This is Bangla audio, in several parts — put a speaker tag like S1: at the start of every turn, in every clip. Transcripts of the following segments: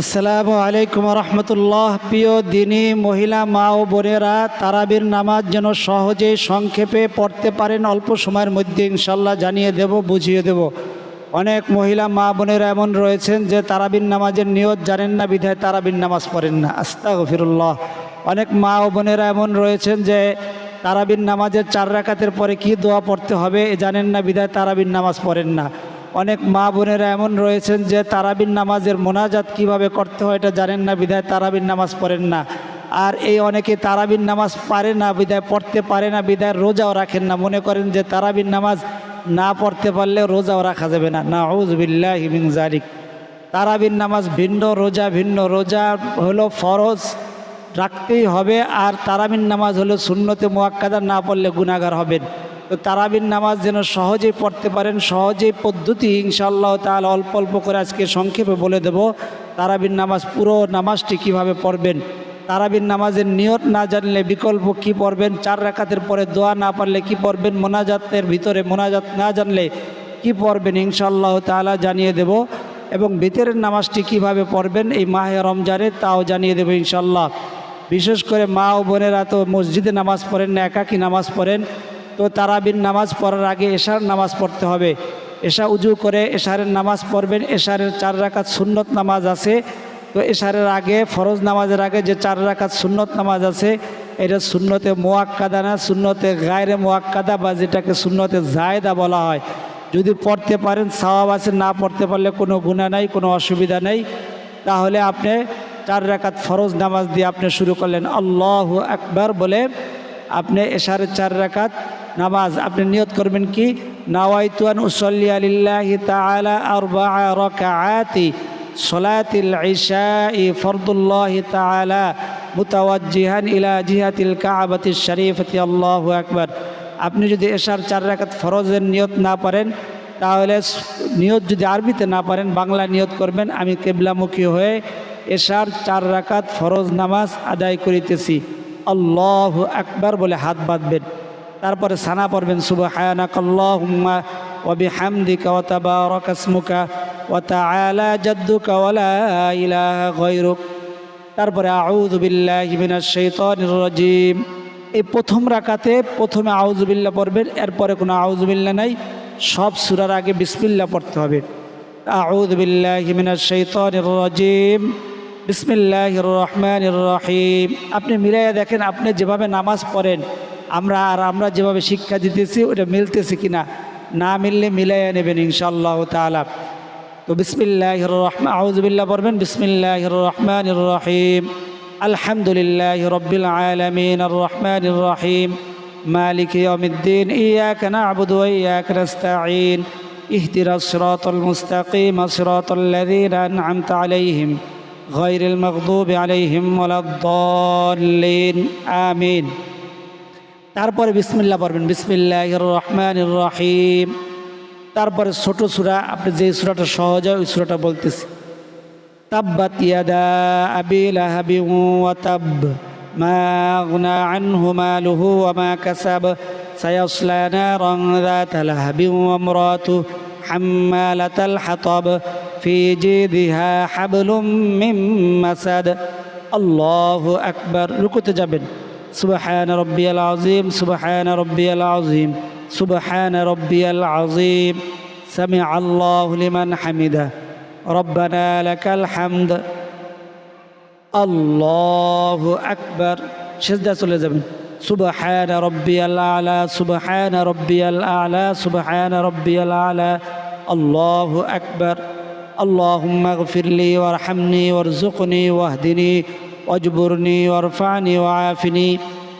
S1: আসসালামু আলাইকুম রহমতুল্লাহ। প্রিয় দিনী মহিলা, মা ও বোনেরা, তারাবির নামাজ যেন সহজে সংক্ষেপে পড়তে পারেন, অল্প সময়ের মধ্যে ইনশাল্লাহ জানিয়ে দেব, বুঝিয়ে দেব। অনেক মহিলা, মা বোনেরা এমন রয়েছেন যে তারাবির নামাজের নিয়ত জানেন না, বিধায় তারাবির নামাজ পড়েন না। আস্তা গফিরুল্লাহ অনেক মা ও বোনেরা এমন রয়েছেন যে তারাবির নামাজের চার রাকাতের পরে কি দোয়া পড়তে হবে জানেন না, বিধায় তারাবির নামাজ পড়েন না। অনেক মা বোনেরা এমন রয়েছেন যে তারাবির নামাজের মোনাজাত কীভাবে করতে হয় এটা জানেন না, বিধায় তারাবির নামাজ পড়েন না। আর এই অনেকে তারাবির নামাজ পারে না বিদায় পড়তে পারে না বিদায় রোজাও রাখেন না। মনে করেন যে তারাবির নামাজ না পড়তে পারলে রোজাও রাখা যাবে না। না বিল্লাহ হিমিন জারিক তারাবির নামাজ ভিন্ন, রোজা ভিন্ন। রোজা হলো ফরজ, রাখতেই হবে। আর তারাবির নামাজ হলো শূন্যতে মোয়াক্কাদা, না পড়লে গুণাগার হবেন। তো তারাবির নামাজ যেন সহজেই পড়তে পারেন, সহজেই পদ্ধতি ইনশাআল্লাহ তাহলে অল্প অল্প করে আজকে সংক্ষেপে বলে দেব, তারাবির নামাজ পুরো নামাজটি কীভাবে পড়বেন, তারাবির নামাজের নিয়ত না জানলে বিকল্প কি পড়বেন, চার রাকাতের পরে দোয়া না পারলে কি পড়বেন, মোনাজাতের ভিতরে মোনাজাত না জানলে কি পড়বেন ইনশাআল্লাহ তাআলা জানিয়ে দেব এবং ভিতরের নামাজটি কীভাবে পড়বেন এই মাহে রমজানে তাও জানিয়ে দেবো ইনশাল্লাহ বিশেষ করে মা ও বোনেরা তো মসজিদে নামাজ পড়েন না, একাকি নামাজ পড়েন তো তারাবির নামাজ পড়ার আগে এশার নামাজ পড়তে হবে। এশা উজু করে এশারের নামাজ পড়বেন। এশারের চার রাকাত সুন্নত নামাজ আছে। তো এশারের আগে, ফরজ নামাজের আগে যে চার রাকাত সুন্নত নামাজ আছে, এটা সুন্নতে মোয়াক্কাদা না, সুন্নতে গায়রে মোয়াক্কাদা বা যেটাকে সুন্নতে জায়দা বলা হয়। যদি পড়তে পারেন, সওয়াব আছে, না পড়তে পারলে কোনো গুণা নাই, কোনো অসুবিধা নেই। তাহলে আপনি চার রাকাত ফরজ নামাজ দিয়ে আপনি শুরু করলেন। আল্লাহ আকবার বলে আপনি এশারের চার রাকাত নামাজ আপনি নিয়ত করবেন কি? উসল্লি ইলা আল্লাহু আপনি যদি এশার চার রাকাত ফরজের নিয়ত না পারেন, তাহলে নিয়ত যদি আরবিতে না পারেন, বাংলা নিয়ত করবেন। আমি কেবলামুখী হয়ে এশার চার রাকাত ফরজ নামাজ আদায় করিতেছি। আল্লাহ আকবার বলে হাত বাঁধবেন। তারপরে সানা পড়বেন, সুবহানাকাল্লাহুম্মা ইলাহা গায়রুক। তারপরে আউযু এই প্রথম রাকাতে প্রথমে আউজুবিল্লা পড়বেন, এরপরে কোনো আউজুবিল্লা নাই, সব সুরার আগে বিসমিল্লা পড়তে হবে। রাজিম। বিসমিল্লাহির রহমানির রহিম। আপনি মিলাইয়া দেখেন, আপনি যেভাবে নামাজ পড়েন আমরা আর আমরা যেভাবে শিক্ষা দিতেছি ওটা মিলতেছে কিনা না মিললে মিলাইয়া নেবেন ইনশাআল্লাহ তাআলা তো বিসমিল্লাহির রহমান আউযুবিল্লাহ পড়বেন বিসমিল্লাহির রহমানির রহিম আলহামদুলিল্লাহি রব্বিল আলামিন আর রহমানির রহিম مالك يوم الدين إياك نعبد وإياك نستعين اهدنا الصراط المستقيم صراط الذين أنعمت عليهم غير المغضوب عليهم ولا الضالين آمين তারপরে বিসমিল্লা পড়বেন। বিসমিল্লাহ রহমান রহিম। তারপরে ছোট সুরা, আপনি যে সুরাটা সহজ হয়, ওই সুরাটা বলতেছি। তাব্বাত ইয়াদা আবি লাহাবি ওয়াতাব মা গুনা আনহু মালুহু ওয়া মা কাসাব। সায়াসলা নারান যাত লাহাবি ওয়া ইমরাতু হাম্মালাতাল হাতাব। ফি জিদিহা হাবলুম মিন মাসাদ। আল্লাহু রুকুতে যাবেন। سبحان ربي العظيم سبحان ربي العظيم سبحان ربي العظيم سمع الله لمن حمده ربنا لك الحمد الله أكبر সেজদা চলে যাবেন سبحان ربي الأعلى سبحان ربي الأعلى سبحان ربي الأعلى الله أكبر اللهم اغفر لي وارحمني وارزقني واهدني অজবরনি, অরফানি, ওয়াফিনি।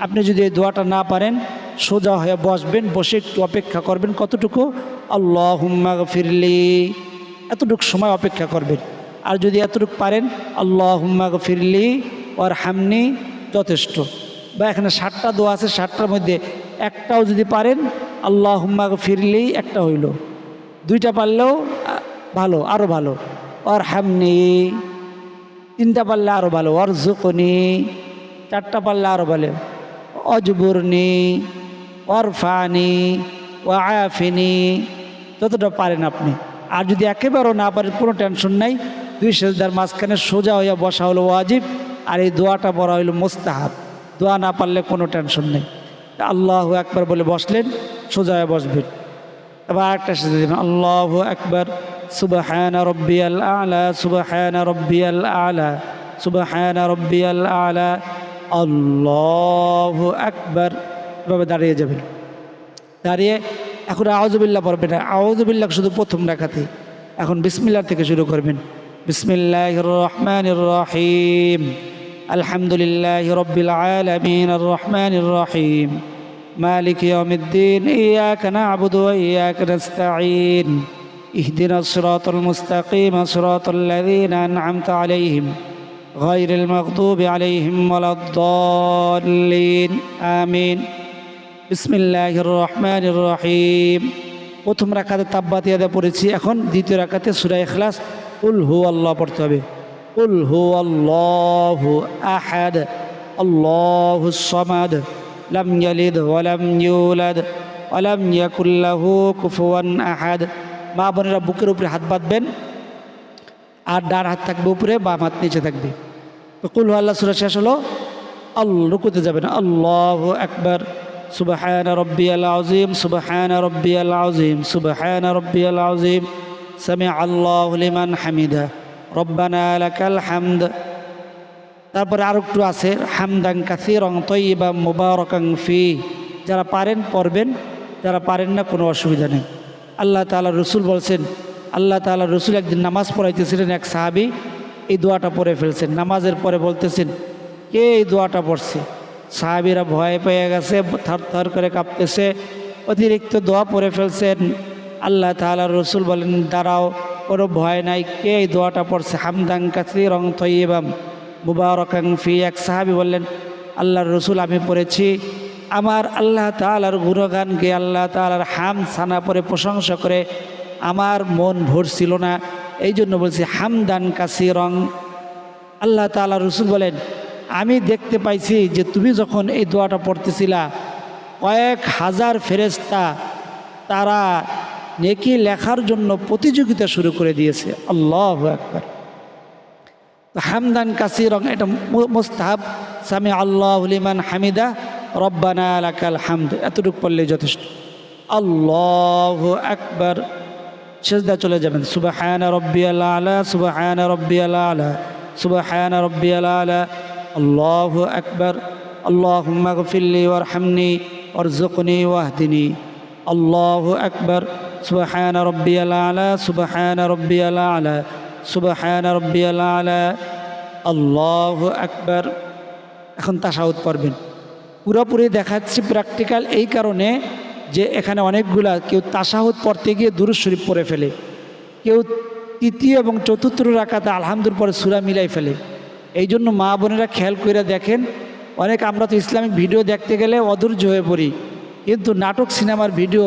S1: আপনি যদি এই দোয়াটা না পারেন, সোজা হয়ে বসবেন, বসে একটু অপেক্ষা করবেন। কতটুকু? আল্লাহ হুম্মা ফিরলি এতটুকু সময় অপেক্ষা করবেন। আর যদি এতটুকু পারেন আল্লাহ হুম্মা ফিরলি ওর হামনি যথেষ্ট। বা এখানে ষাটটা দোয়া আছে ষাটটার মধ্যে একটাও যদি পারেন আল্লাহ হুম্মা ফিরলি একটা হইল। দুইটা পারলেও ভালো আরও ভালো। আর হামনি তিনটা পারলে আরও ভালো। অর জুকনি চারটা পারলে আরও ভালো। অজবুরনি, অরফানি ও আয়াফিনি যতটা পারেন আপনি। আর যদি একেবারেও না পারেন, কোনো টেনশন নাই। দুই সেজদার মাঝখানে সোজা হইয়া বসা হলো ওয়াজিব, আর এই দোয়াটা বড় হইল মোস্তাহাব। দোয়া না পারলে কোনো টেনশন নেই। আল্লাহ একবার বলে বসলেন, সোজা হয়ে বসবেন। এবার একটা সেজদা দেবেন, আল্লাহ একবার সুবহান রব্বিয়াল আলা সুবহান রব্বিয়াল আলা সুবহান রব্বিয়াল আলা আল্লাহ একবার এভাবে দাঁড়িয়ে যাবেন দাঁড়িয়ে এখন আউজবিল্লা পড়বেন না আউজবিল্লা শুধু প্রথম রাখাতে এখন বিসমিল্লা থেকে শুরু করবেন বিসমিল্লাহ রহমান রহিম আলহামদুলিল্লাহ রব্বিল আলমিন রহমান রহিম مالك يوم الدين إياك نعبد وإياك نستعين اهدنا الصراط المستقيم صراط الذين أنعمت عليهم غير المغضوب عليهم ولا الضالين آمين বিসমিল্লাহির রহমানির রহিম প্রথম রাখাতে তাব্বাতিয়াদা পড়েছি এখন দ্বিতীয় রাখাতে সুরা ইখলাস উল হু আল্লাহ পড়তে হবে উল হু আল্লাহ আহাদ আল্লাহু সামাদ লাম ইয়ালিদ ওয়ালাম ইউলাদ ওয়ালাম ইয়াকুল লাহু কুফুয়ান আহাদ মা বোনেরা বুকের উপরে হাত বাঁধবেন আর ডান হাত থাকবে উপরে বা হাত নিচে থাকবে। কুলহু আল্লাহ সুরা শেষ হলো। আল রুকুতে যাবেন। আল্লাহ একবার সুবাহান রব্বি আল আজিম সুবাহান রব্বি আল আজিম সুবাহান রব্বি আল আজিম সামি আল্লাহ লিমান হামিদা। রব্বানা আলাকাল হামদ। তারপরে আর একটু আছে। হামদাং কাসি রং তৈবা মুবারকাং ফি। যারা পারেন, পড়বেন। যারা পারেন না, কোনো অসুবিধা নেই। আল্লাহ তাআলা রসুল বলছেন, আল্লাহ তাআলা রসুল একদিন নামাজ পড়াইতেছিলেন এক সাহাবি, এই দোয়াটা পড়ে ফেলছেন। নামাজের পরে বলতেছেন, কে এই দোয়াটা পড়ছে? সাহাবিরা ভয় পেয়ে গেছে, থর থর করে কাঁপতেছে, অতিরিক্ত দোয়া পড়ে ফেলছেন। আল্লাহ তাআলা রসুল বলেন, দাঁড়াও, কোনো ভয় নাই, কে এই দোয়াটা পড়ছে? হামদাং কাসি রং তৈবাম মুবারকাং ফি। এক সাহাবি বললেন, আল্লাহর রসুল আমি পড়েছি আমার আল্লাহ তালার গুণগানকে আল্লাহ তালার হাম সানা পরে প্রশংসা করে আমার মন ভরছিল না। এই জন্য বলছি, হামদান কাসি রং আল্লাহ তালা রসুল বলেন, আমি দেখতে পাইছি যে তুমি যখন এই দোয়াটা পড়তেছিলা, কয়েক হাজার ফেরেস্তা তারা নেকি লেখার জন্য প্রতিযোগিতা শুরু করে দিয়েছে। আল্লাহ একবার হামদান কাসিরং এটা মু- মুস্তাহাব সামি আল্লাহ লিমান হামিদা রব্বানা আলাকাল হামদ এতটুক পড়লেই যথেষ্ট আল্লাহ একবার সেজদা চলে যাবেন সুবাহান রব্বি আল্লাহ আলা সুবাহান রব্বি আল্লাহ আলা সুবাহান রব্বি আল্লাহ আলা আল্লাহ একবার আল্লাহ গফিল্লি ওর হামনি ওর জকনি ওয়াহদিনী আল্লাহ একবার সুবাহান রব্বি আল্লাহ আলা সুবাহান রব্বি আল্লাহ আলা সুবাহান রব্বি আল্লাহ আলা আল্লাহ একবার এখন তাসাউদ পড়বেন পুরোপুরি দেখাচ্ছি প্র্যাকটিক্যাল এই কারণে যে এখানে অনেকগুলা কেউ তাসাহুদ পড়তে গিয়ে দুরুজ শরীফ পড়ে ফেলে। কেউ তৃতীয় এবং চতুর্থ রাখাতে আলহামদুর পরে সুরা মিলাই ফেলে। এই জন্য মা বোনেরা খেয়াল করে দেখেন, অনেক আমরা তো ইসলামিক ভিডিও দেখতে গেলে অধৈর্য হয়ে পড়ি, কিন্তু নাটক সিনেমার ভিডিও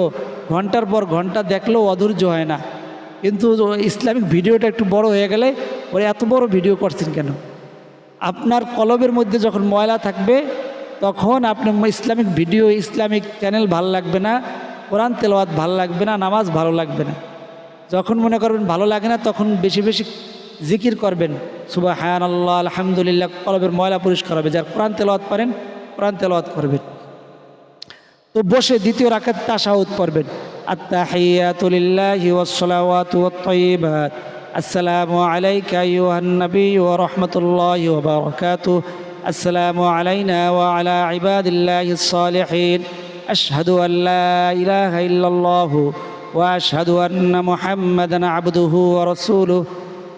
S1: ঘণ্টার পর ঘণ্টা দেখলেও অধৈর্য হয় না। কিন্তু ইসলামিক ভিডিওটা একটু বড় হয়ে গেলে ওরা এত বড় ভিডিও করছেন কেন? আপনার কলবের মধ্যে যখন ময়লা থাকবে তখন আপনি ইসলামিক ভিডিও, ইসলামিক চ্যানেল ভালো লাগবে না, কোরআন তেলাওয়াত ভালো লাগবে না, নামাজ ভালো লাগবে না। যখন মনে করবেন ভালো লাগে না, তখন বেশি বেশি জিকির করবেন। সুবাহ হায়ান আল্লাহ আলহামদুলিল্লাহ, কলবের ময়লা পরিষ্কার হবে। যার কোরআন তেলাওয়াত পারেন, কোরআন তেলাওয়াত করবেন। তো বসে দ্বিতীয় রাকাত তাশাহুদ পড়বেন। আত্তাহিয়াতু লিল্লাহি ওয়াস সালাওয়াতু ওয়াত তাইয়্যিবাত আসসালামু আলাইকা আইয়ুহান নবী ওয়া রাহমাতুল্লাহি ওয়া বারাকাতুহু। আসসালামু আলাইনা ওয়া আলা ইবাদিল্লাহিস সালিহিন আশহাদু আন লা ইলাহা ইল্লাল্লাহু ওয়া আশহাদু আন্না মুহাম্মাদান আবদুহু ওয়া রাসূলুহু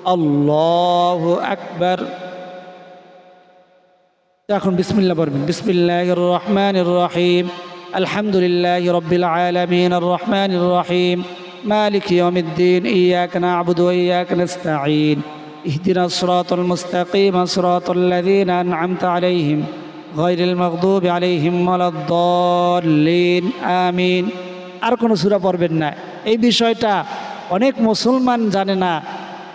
S1: আল্লাহু আকবার এখন বিসমিল্লাহ পড়বেন বিসমিল্লাহ রহমান রহিম আলহামদুলিল্লাহ রব্বিল আলমিন রহমান রহিম مالك يوم الدين إياك نعبد وإياك نستعين اهدنا الصراط المستقيم صراط الذين أنعمت عليهم غير المغضوب عليهم ولا الضالين آمين আর কোনো সুরা পড়বেন না এই বিষয়টা অনেক মুসলমান জানে না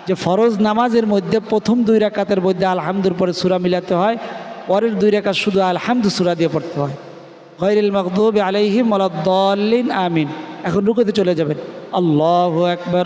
S1: যে ফরজ নামাজের মধ্যে প্রথম দুই রাকাতের মধ্যে আলহামদুর পরে সুরা মিলাতে হয় পরের দুই রেখা শুধু আলহামদু সুরা দিয়ে পড়তে হয় গৈরিল মকদুব আলাইহিম আলাদ্দাল্লিন আমিন এখন রুকুতে চলে যাবেন আল্লাহ একবার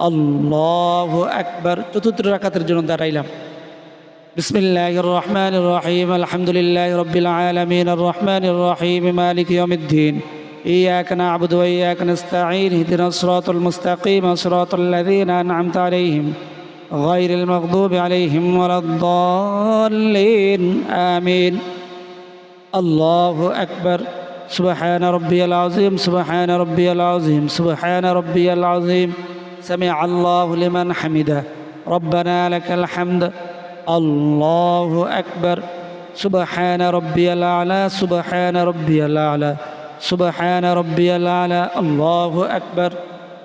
S1: الله أكبر চতুর্থ রাকাতের জন্য দাঁড়াইলাম بسم الله الرحمن الرحيم الحمد لله رب العالمين الرحمن الرحيم مالك يوم الدين إياك نعبد وإياك نستعين اهدنا الصراط المستقيم صراط الذين أنعمت عليهم غير المغضوب عليهم ولا الضالين آمين الله أكبر سبحان ربي العظيم سبحان ربي العظيم سبحان ربي العظيم سمع الله لمن حمده ربنا لك الحمد الله أكبر سبحان ربي الأعلى سبحان ربي الأعلى سبحان ربي الأعلى الله أكبر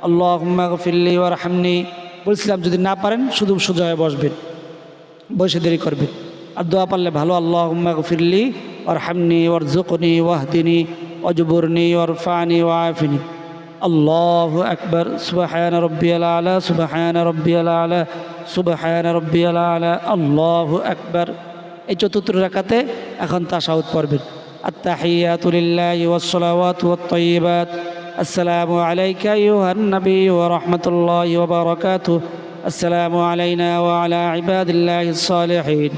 S1: اللهم اغفر لي وارحمني বলছিলাম যদি না পারেন শুধু সোজা হয়ে বসবেন বসে দেরি করবেন আর দোয়া পারলে ভালো আল্লাহ গফিরলি ওর হামনি ওর জুকনি ওয়াহদিনী অজবুরনি ওর ফানি ওয়াফিনি আল্লাহ আকবর সুবাহান রব্বি আলা সুবাহান রব্বি আলা সুবাহান রব্বি আলা আল্লাহ আকবর এই চতুর্থ রাখাতে এখন তাসাউদ পড়বেন التحيات لله والصلوات والطيبات السلام عليك أيها النبي ورحمة الله وبركاته السلام علينا وعلى عباد الله الصالحين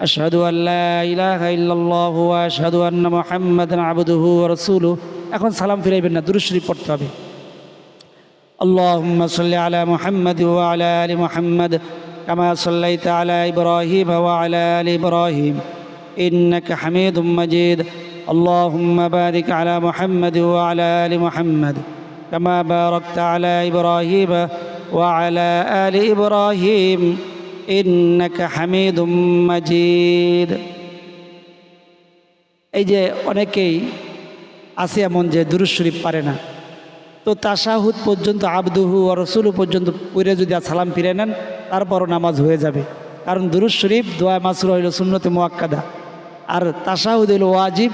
S1: أشهد أن لا إله إلا الله وأشهد أن محمدا عبده ورسوله এখন সালাম ফিরাইবেন না দুরুশরী পড়তে হবে اللهم صل على محمد وعلى آل محمد كما صليت على إبراهيم وعلى آل إبراهيم إنك حميد مجيد اللهم بارك على محمد وعلى آل محمد كما باركت على إبراهيم وعلى آل إبراهيم إنك حميد مجيد এই যে অনেকেই আছে এমন যে দুরুজ শরীফ পারে না তো তাশাহুদ পর্যন্ত আবদুহু ও রসুল পর্যন্ত পড়ে যদি আর সালাম ফিরে নেন তারপরও নামাজ হয়ে যাবে কারণ দুরুজ শরীফ দোয়া মাসুর হইল সুন্নতে মোয়াক্কাদা আর তাশাহুদ হইল ওয়াজিব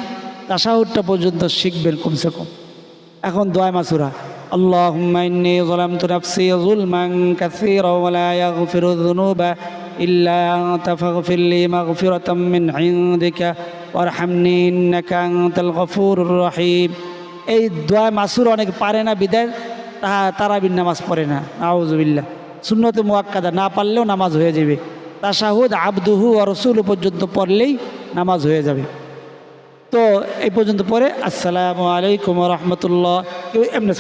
S1: তাশাহুদটা পর্যন্ত শিখবেন কমসে কম এখন দোয়া মাসুরা اللهم إني ظلمت نفسي ظلما كثيرا ولا يغفر الذنوب إلا أنت فاغفر لي مغفرة من عندك وارحمني إنك أنت الغفور الرحيم এই দোয়া মাসুর অনেক পারে না বিদায় তাহা তারাবির নামাজ পড়ে না। আউজবিল্লা সুন্নতে মোয়াক্কাদা না পারলেও নামাজ হয়ে যাবে। তাশাহুদ আবদুহু ও রসুল পর্যন্ত পড়লেই নামাজ হয়ে যাবে। তো এই পর্যন্ত পরে আসসালামু আলাইকুম রহমতুল্লাহ। কেউ এমনি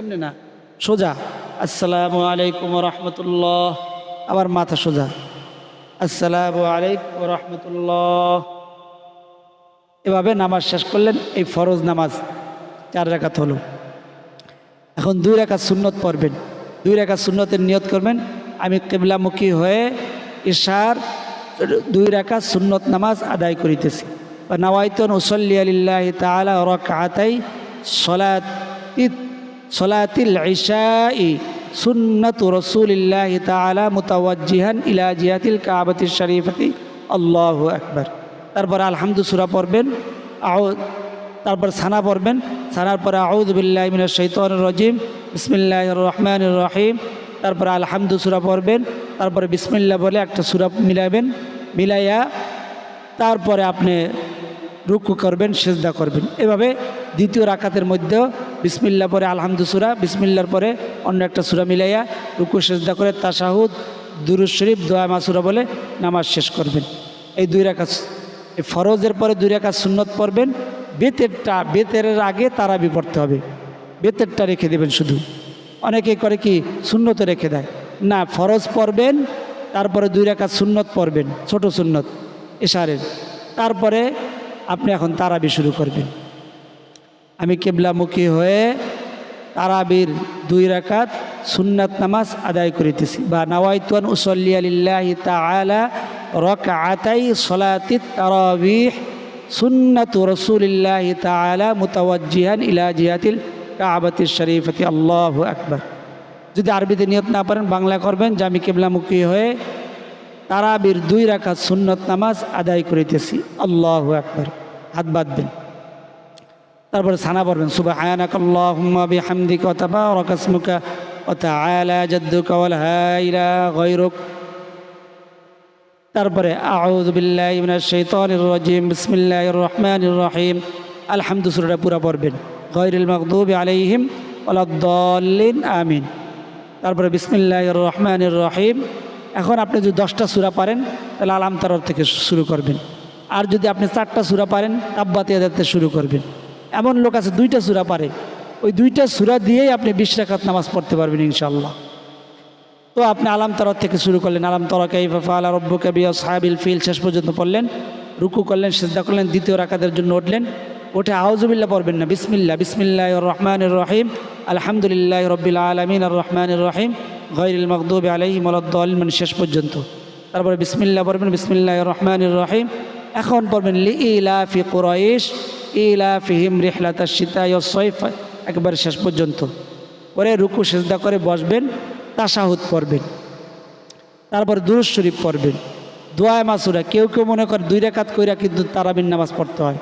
S1: এমনি না। সোজা, আসসালামু আলাইকুম রহমতুল্লাহ। আবার মাথা সোজা। আসসালামু আলাইকুম রহমতুল্লাহ। এভাবে নামাজ শেষ করলেন, এই ফরজ নামাজ। চার রেখাত হলো। এখন দুই রেখা সুন্নত পড়বেন। দুই রেখা সুন্নতের নিয়ত করবেন। আমি কেবলামুখী হয়ে ইশার দুই রেখা সুন্নত নামাজ আদায় করিতেছি। বা নওয়াইতন উসল্লি আলিল্লাহ তালা রকাতাই সলাতি সলাতিল ইশাই সুন্নত রসুলিল্লাহ তালা মুতাওয়াজিহান ইলা জিয়াতিল কাবাতি শরীফতি। আল্লাহ আকবর। তারপর আলহামদুসুরা পড়বেন। আউ তারপর সানা পড়বেন। সানার পরে আউদুবিল্লাহ মিন শৈতন রজিম। বিসমিল্লাহ রহমান রহিম। তারপরে আলহামদু সুরা পড়বেন। তারপরে বিসমিল্লা বলে একটা সুরা মিলাবেন। মিলাইয়া তারপরে আপনি রুকু করবেন, সেজদা করবেন। এভাবে দ্বিতীয় রাকাতের মধ্যেও বিসমিল্লা পরে আলহামদু সুরা বিসমিল্লার পরে অন্য একটা সুরা মিলাইয়া রুকু, সেজদা করে তাশাহুদ দুরুজ শরীফ, দোয়া মাসুরা বলে নামাজ শেষ করবেন। এই দুই এই ফরজের পরে দুই রাকাত সুন্নত পড়বেন। বেতেরটা বেতের আগে তারাবি পড়তে হবে। বেতেরটা রেখে দেবেন শুধু। অনেকে করে কি সুন্নত রেখে দেয়। না, ফরজ পড়বেন, তারপরে দুই রাকাত সুন্নত পড়বেন, ছোট সুন্নত, এশারের। তারপরে আপনি এখন তারাবি শুরু করবেন। আমি কেবলামুখী হয়ে তারাবির দুই রাকাত সুন্নাত নামাজ আদায় করিতেছি। বা নওয়াইতুয়ান উসল্লি আলিল্লাহি রক রকআতাই সলাতিত তারাবিহ। সুন্নাত রসুলিল্লাহি তাআলা মুতাওয়াজ্জিহান ইলা জিয়াতিল কাবাতি শরীফতি। আল্লাহু আকবার। যদি আরবিতে নিয়ত না পারেন, বাংলা করবেন যে আমি কেবলামুখী হয়ে তারাবির দুই রাখাত সুন্নত নামাজ আদায় করিতেছি। আল্লাহ একবার হাত বাঁধবেন। তারপরে সানা পড়বেন। সুবাহ আয়ানাক আল্লাহুম্মা বিহামদিকা ওয়া তাবারাকা ইসমুকা ওয়া তাআলা জাদ্দুকা ওয়া লা ইলাহা গায়রুক। তারপরে রহমানির রহিম। পুরো পড়বেন। মাগদুবি আলাইহিম ওয়ালাদ-দাল্লিন আমিন। তারপরে, বিসমিল্লাহির রহমানির রহিম। এখন আপনি যদি দশটা সূরা পারেন, তাহলে আলাম তারর থেকে শুরু করবেন। আর যদি আপনি চারটা সূরা পারেন তাব্বাতিয়াদার শুরু করবেন। এমন লোক আছে, দুইটা সূরা পারে। ওই দুইটা সূরা দিয়েই আপনি বিশ নামাজ পড়তে পারবেন ইনশাআল্লাহ। তো আপনি আলাম তরফ থেকে শুরু করলেন, আলাম তরা কাইফা আলা রব্বু ফিল, শেষ পর্যন্ত পড়লেন, রুকু করলেন, সেজদা করলেন, দ্বিতীয় রাকাতের জন্য উঠলেন ওঠে আউজুবিল্লা পড়বেন না বিসমিল্লা বিসমিল্লাহ রহমান রহিম, আলহামদুলিল্লাহ রব্বিল আলমিন, আর রহমান রহিম গৈরুল মকদুব আলহিম মানে শেষ পর্যন্ত। তারপরে বিসমিল্লা পড়বেন বিসমিল্লাহ রহমান রহিম, এখন পড়বেন লি ইলাফি কুরাইশ, ইলাফিহিম রিহলাতা সীতায় সৈফ একবারে শেষ পর্যন্ত। পরে রুকু, সেজদা করে বসবেন তাসাহুদ পড়বেন। তারপর দুরুজ শরীফ পড়বেন। দোয়ায় মাসুরা, কেউ কেউ মনে করে দুই রাকাত কইরা কিন্তু তারাবিন নামাজ পড়তে হয়।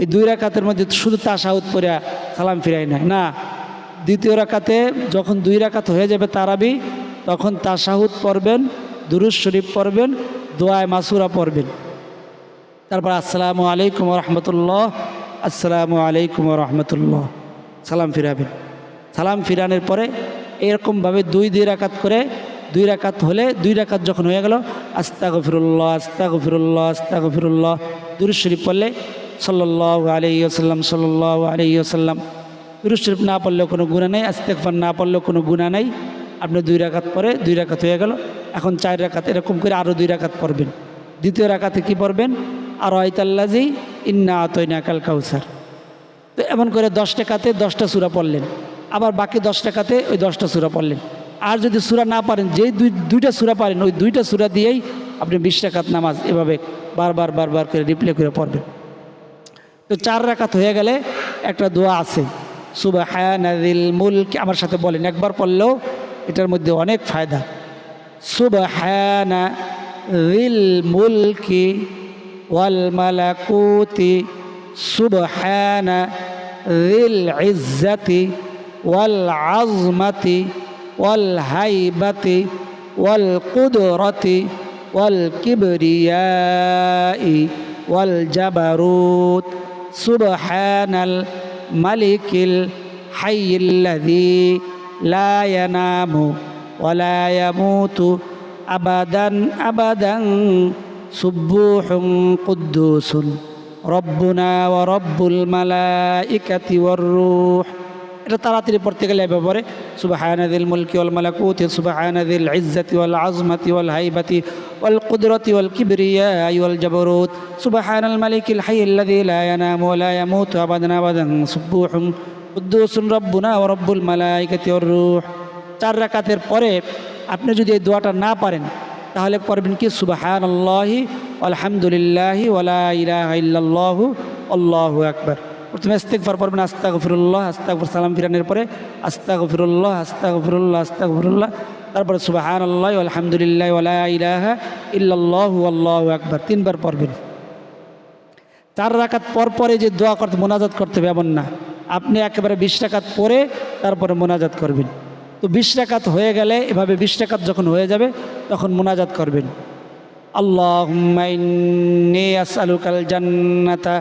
S1: এই দুই রাকাতের মধ্যে শুধু তাসাহুদ পড়িয়া সালাম ফিরাই না না, দ্বিতীয় রাকাতে যখন দুই রাকাত হয়ে যাবে তারাবি, তখন তাসাহুদ পড়বেন দুরুজ শরীফ পড়বেন, দোয়ায় মাসুরা পড়বেন। তারপর আসসালামু আলাইকুম রহমতুল্লাহ, আসসালামু আলাইকুম রহমতুল্লাহ। সালাম ফিরাবেন। সালাম ফিরানোর পরে এরকমভাবে দুই দুই রাকাত করে, দুই রাকাত হলে দুই রাকাত যখন হয়ে গেল আস্তা গফিরুল্লাহ আস্তা গফিরুল্লাহ আস্তা গফিরুল্লাহ দুরুজ শরীফ পড়লে সাল্লাহ আলি আসাল্লাম সাল্লাহ আলি আসাল্লাম দুরুজ শরীফ না পড়লেও কোনো গুণা নেই আস্তেকফার না পড়লেও কোনো গুণা নেই। আপনি দুই রাকাত পরে দুই রাকাত হয়ে গেল। এখন চার রাকাত এরকম করে আরও দুই রাকাত পড়বেন। দ্বিতীয় রাকাতে কি পড়বেন? আর আয়তাল্লাজি ইন্না আতইনা কাল কাউসার। তো এমন করে দশ টাকাতে দশটা সুরা পড়লেন। আবার বাকি দশ টাকাতে ওই দশটা সুরা পড়লেন। আর যদি সুরা না পারেন, যেই দুই, দুইটা সুরা পারেন, ওই দুইটা সুরা দিয়েই আপনি বিশ টাকাত নামাজ এভাবে বারবার বারবার করে রিপ্লে করে পড়বেন। তো চার রাকাত হয়ে গেলে একটা দোয়া আছে। সুবাহানাদিল মুলক, আমার সাথে বলেন, একবার পড়লেও এটার মধ্যে অনেক ফায়দা। সুবাহানা রিল মুলকি ওয়াল মালাকুতি সুবহানা রিল ইজ্জাতি ওয়াল আজমাতি, ওয়াল হাইবাতি, ওয়াল কুদরতি, ওয়াল কিবরিয়াই, ওয়াল জাবারুত। সুবহানাল মালিকিল হাইয়িল্লাযী লা ইয়ানামু ওয়ালা ইয়ামুতু আবাদান আবাদান। সুব্বুহুম কুদ্দুসুন। রব্বুনা ওয়া রব্বুল মালাইকাতি ওয়ার রূহ। এটা তাড়াতাড়ি পড়তে গেলে ব্যাপারে সুবাহানাদিল মুলকি ওয়াল মালাকুতি সুবাহানাদিল ইজ্জাতি ওয়াল আজমাতি ওয়াল হাইবাতি ওয়াল কুদরতি ওয়াল কিবরিয়াই ওয়াল জাবরুত সুবাহানাল মালিকিল হাইয়্যিল্লাযী লা ইয়ানামু ওয়া লা ইয়ামুতু আবাদান আবাদান সুব্বুহুম কুদ্দুসুন রব্বুনা ওয়া রব্বুল মালাইকাতি ওয়ার রূহ। চার রাকাতের পরে আপনি যদি এই দোয়াটা না পারেন, তাহলে পড়বেন কি সুবাহান আল্লাহি আলহামদুলিল্লাহি ওলা ইলাহা ইল্লাল্লাহু, আল্লাহু আকবার। প্রথমে আস্তেকবার পড়বেন আস্তা গফিরুল্লাহ আস্তাকবর সালাম ফিরানের পরে আস্তা গফিরুল্লাহ আস্তা গফিরুল্লাহ আস্তা গফিরুল্লাহ তারপরে সুবাহান আল্লাহ আলহামদুলিল্লাহ ইলাহা ইল্লাহ আল্লাহ একবার তিনবার পড়বেন। চার রাকাত পর পরে যে দোয়া করতে, মোনাজাত করতে হবে এমন না। আপনি একেবারে বিশ রাকাত পরে তারপরে মোনাজাত করবেন। তো বিশ রাকাত হয়ে গেলে, এভাবে বিশ রাকাত যখন হয়ে যাবে, তখন মোনাজাত করবেন। আল্লাহ আসালুকাল জান্নাতা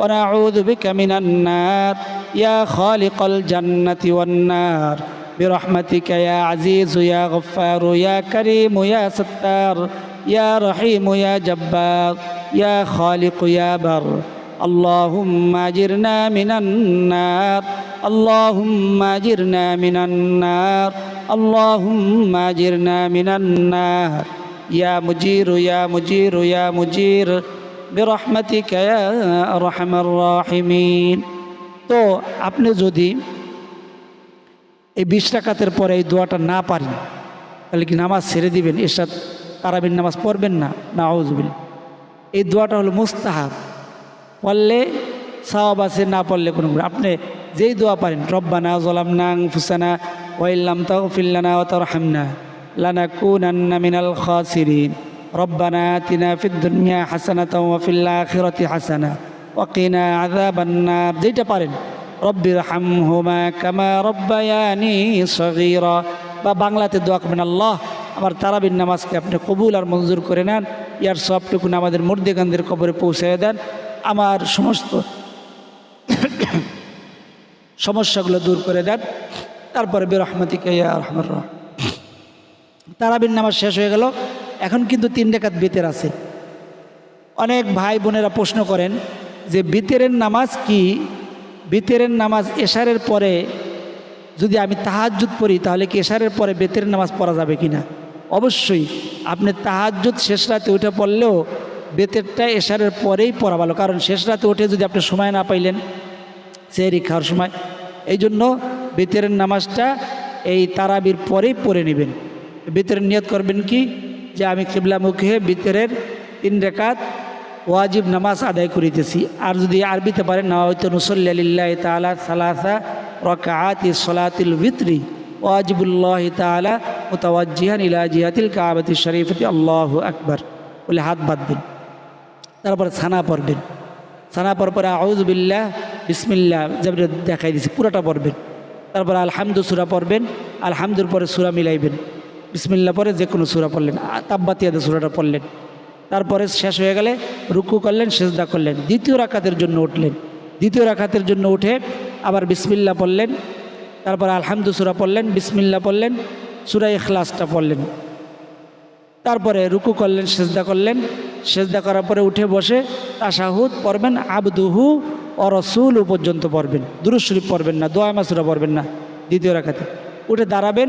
S1: ونعوذ بك من النار. يا خالق الجنة والنار. برحمتك يا عزيز يا غفار يا كريم يا ستار يا رحيم يا جبار يا خالق يا بر. اللهم اجرنا من النار. اللهم اجرنا من النار. اللهم اجرنا من النار. يا مجير يا مجير يا مجير. برحمتك يا أرحم الراحمين তো আপনি যদি এই বিশ টাকাতের পরে এই দোয়াটা না পারেন তাহলে কি নামাজ ছেড়ে দিবেন এরশাদ তারাবিন নামাজ পড়বেন না না আউজবিল এই দোয়াটা হলো মুস্তাহাব পড়লে সাওয়াব আছে না পড়লে কোনো গুণ। আপনি যেই দোয়া পারেন রব্বানা জলামনা ফুসানা ওয়াইল্লাম তাগফিল্লানা ওয়া তারহামনা লানাকুনান্না মিনাল খাসিরিন ربنا آتنا في الدنيا حسنة وفي الآخرة حسنة وقنا عذاب النار যেটা পারেন রব্বি রহমহুমা কামা রব্বায়ানি সগীরা বা বাংলাতে দোয়া করবেন আল্লাহ আমার তারাবির নামাজকে আপনি কবুল আর মঞ্জুর করে নেন ইয়ার সবটুকুন আমাদের মুর্দেগানদের কবরে পৌঁছে দেন আমার সমস্ত সমস্যাগুলো দূর করে দেন তারপরে বেরহমতিকে ইয়া রহমান রহ তারাবির নামাজ শেষ হয়ে গেল এখন কিন্তু তিন রেখাত বেতের আছে। অনেক ভাই বোনেরা প্রশ্ন করেন যে বিতেরের নামাজ কি? বিতেরের নামাজ এশারের পরে যদি আমি তাহাজ্জুদ পড়ি, তাহলে কি এশারের পরে বেতের নামাজ পড়া যাবে কি না অবশ্যই, আপনি তাহাজ্জুদ শেষ রাতে উঠে পড়লেও বেতেরটা এশারের পরেই পড়া ভালো। কারণ শেষ রাতে উঠে যদি আপনি সময় না পাইলেন, সেহরি খাওয়ার সময়। এই জন্য বেতের নামাজটা এই তারাবির পরেই পড়ে নেবেন। বেতের নিয়ত করবেন কি? যে আমি কিবলামুখী বিতরের তিন রেখাত ওয়াজিব নামাজ আদায় করিতেছি। আর যদি আরবিতে পারেন না হয়তো নুসল্লাহ তালা সালাসা রকাআতি সলাতিল ভিত্রি ওয়াজিবুল্লাহ তালা মোতাওয়াজিহান ইলা জিহাতিল কাবাতি শরীফতি। আল্লাহ আকবর। বলে হাত বাঁধবেন। তারপরে ছানা পড়বেন। ছানা পর পরে আউজবিল্লাহ বিসমিল্লা যেমন দেখাই দিছি পুরোটা পড়বেন। তারপরে আলহামদু সুরা পড়বেন। আলহামদুর পরে সুরা মিলাইবেন। বিসমিল্লা পরে যে কোনো সুরা পড়লেন তাব্বাতিয়াদে সুরাটা পড়লেন। তারপরে শেষ হয়ে গেলে রুকু করলেন, সেজদা করলেন। দ্বিতীয় রাকাতের জন্য উঠলেন। দ্বিতীয় রাকাতের জন্য উঠে আবার বিসমিল্লা পড়লেন। তারপর আলহামদু সুরা পড়লেন বিসমিল্লা পড়লেন, সুরা ইখলাসটা পড়লেন। তারপরে রুকু করলেন, সেজদা করলেন। সেজদা করার পরে উঠে বসে তাশাহুদ পড়বেন, আবদুহু ও রসুল পর্যন্ত পড়বেন। দুরুজ শরীফ পড়বেন না, দোয়া মাসুরা পড়বেন না দ্বিতীয় রাখাতে উঠে দাঁড়াবেন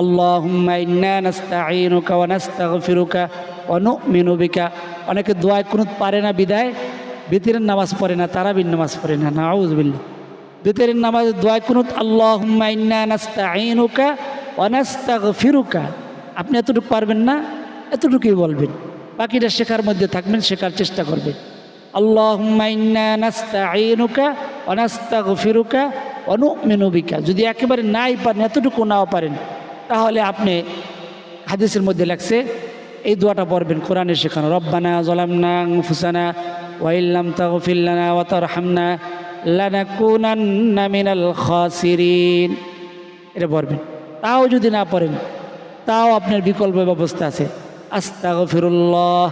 S1: আল্লাহুম্মা ইন্না নাস্তাঈনুকা ওয়া নাস্তাগফিরুকা ওয়া নু'মিনু বিকা। অনেকে দোয়ায় কুনুত পারে না বিদায়, বিতিরের নামাজ পড়ে না, তারাবির নামাজ পড়ে না নাউযুবিল্লাহ বিতিরের নামাজ দোয়ায় কুনুত আল্লাহুম্মা ইন্না নাস্তাঈনুকা ওয়া নাস্তাগফিরুকা। আপনি এতটুকু পারবেন না, এতটুকুই বলবেন। বাকিটা শেখার মধ্যে থাকবেন, শেখার চেষ্টা করবেন। আল্লাহুম্মা ইন্না নাস্তাঈনুকা ওয়া নাস্তাগফিরুকা অনুমেনবিকা যদি একেবারে নাই পারেন, এতটুকু নাও পারেন তাহলে আপনি হাদিসের মধ্যে লাগছে, এই দোয়াটা পড়বেন, কোরআনে শেখানো, রব্বানা জলামনা ফুসানা ওয়াইল্লাম তাগফিল্লানা ওয়া তারহামনা লানাকুনান্না মিনাল খাসিরিন। এটা পড়বেন। তাও যদি না পড়েন, তাও আপনার বিকল্প ব্যবস্থা আছে। আস্তাগফিরুল্লাহ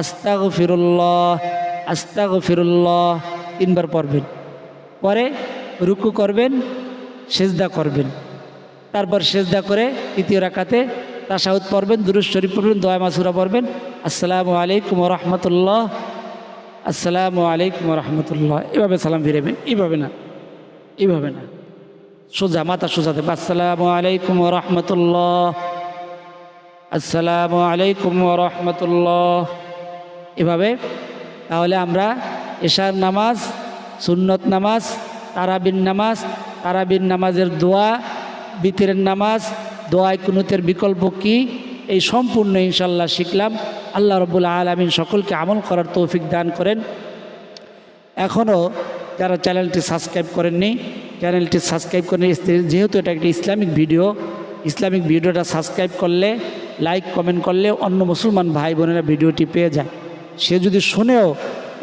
S1: আস্তাগফিরুল্লাহ আস্তাগফিরুল্লাহ। তিনবার পড়বেন। পরে রুকু করবেন, সেজদা করবেন। তারপর সেজদা করে তৃতীয় রাখাতে তাসাউদ পড়বেন দুরুজ শরীফ পড়বেন, দোয়া মাসুরা পড়বেন। আসসালামু আলাইকুম রহমতুল্লাহ। আসসালামু আলাইকুম রহমতুল্লাহ। এভাবে সালাম ফিরেবেন? এইভাবে না। এইভাবে না। সোজা, মাথা সোজা দেবে। আসসালামু আলাইকুম রহমতুল্লাহ। আসসালামু আলাইকুম রহমতুল্লাহ। এভাবে। তাহলে আমরা এশার নামাজ, সুন্নত নামাজ তারাবিন নামাজ তারাবিন নামাজের দোয়া বিতিরের নামাজ দোয়ায় কুনুতের বিকল্প কি? এই সম্পূর্ণ ইনশাল্লাহ শিখলাম। আল্লাহ রবুল্লা আলমিন সকলকে আমল করার তৌফিক দান করেন। এখনও যারা চ্যানেলটি সাবস্ক্রাইব করেননি, চ্যানেলটি সাবস্ক্রাইব করেন যেহেতু এটা একটি ইসলামিক ভিডিও, ইসলামিক ভিডিওটা সাবস্ক্রাইব করলে, লাইক, কমেন্ট করলে অন্য মুসলমান ভাই বোনেরা ভিডিওটি পেয়ে যায়। সে যদি শুনেও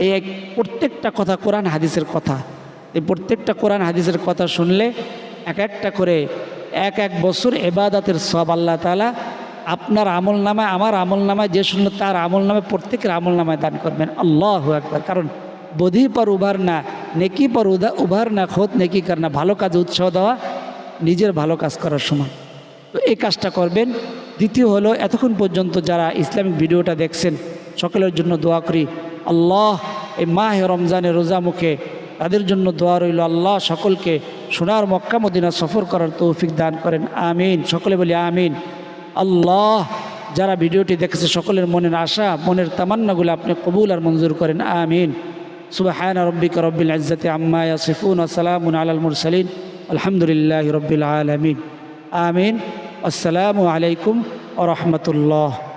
S1: এই এক প্রত্যেকটা কথা কোরআন হাদিসের কথা, এই প্রত্যেকটা কোরআন হাদিসের কথা শুনলে এক একটা করে এক এক বছর এবাদাতের সব আল্লাহ তালা আপনার আমল নামায়, আমার আমল নামায়, যে শুনলো তার আমল নামে প্রত্যেকের আমল নামায় দান করবেন। আল্লাহ একবার কারণ বধি পর উভার না, নেকি পর উদা উভার না, খোদ নেকি কার না। ভালো কাজে উৎসাহ দেওয়া, নিজের ভালো কাজ করার সময় তো এই কাজটা করবেন। দ্বিতীয় হলো, এতক্ষণ পর্যন্ত যারা ইসলামিক ভিডিওটা দেখছেন, সকলের জন্য দোয়া করি। আল্লাহ এই মাহ রমজানের রোজা মুখে তাদের জন্য দোয়া রইল। আল্লাহ সকলকে সোনার মক্কা মদিনা সফর করার তৌফিক দান করেন, আমিন। সকলে বলি আমিন। আল্লাহ, যারা ভিডিওটি দেখেছে, সকলের মনের আশা, মনের তামান্নাগুলো আপনি কবুল আর মঞ্জুর করেন, আমিন। সুবহান রব্বিক রব্বিল ইজ্জাতি আম্মা ইয়াসিফুন ওয়া সালামুন আলাল মুরসালিন, আলহামদুলিল্লাহি রব্বিল আলামিন। আমিন। আসসালামু আলাইকুম ওয়া রাহমাতুল্লাহ।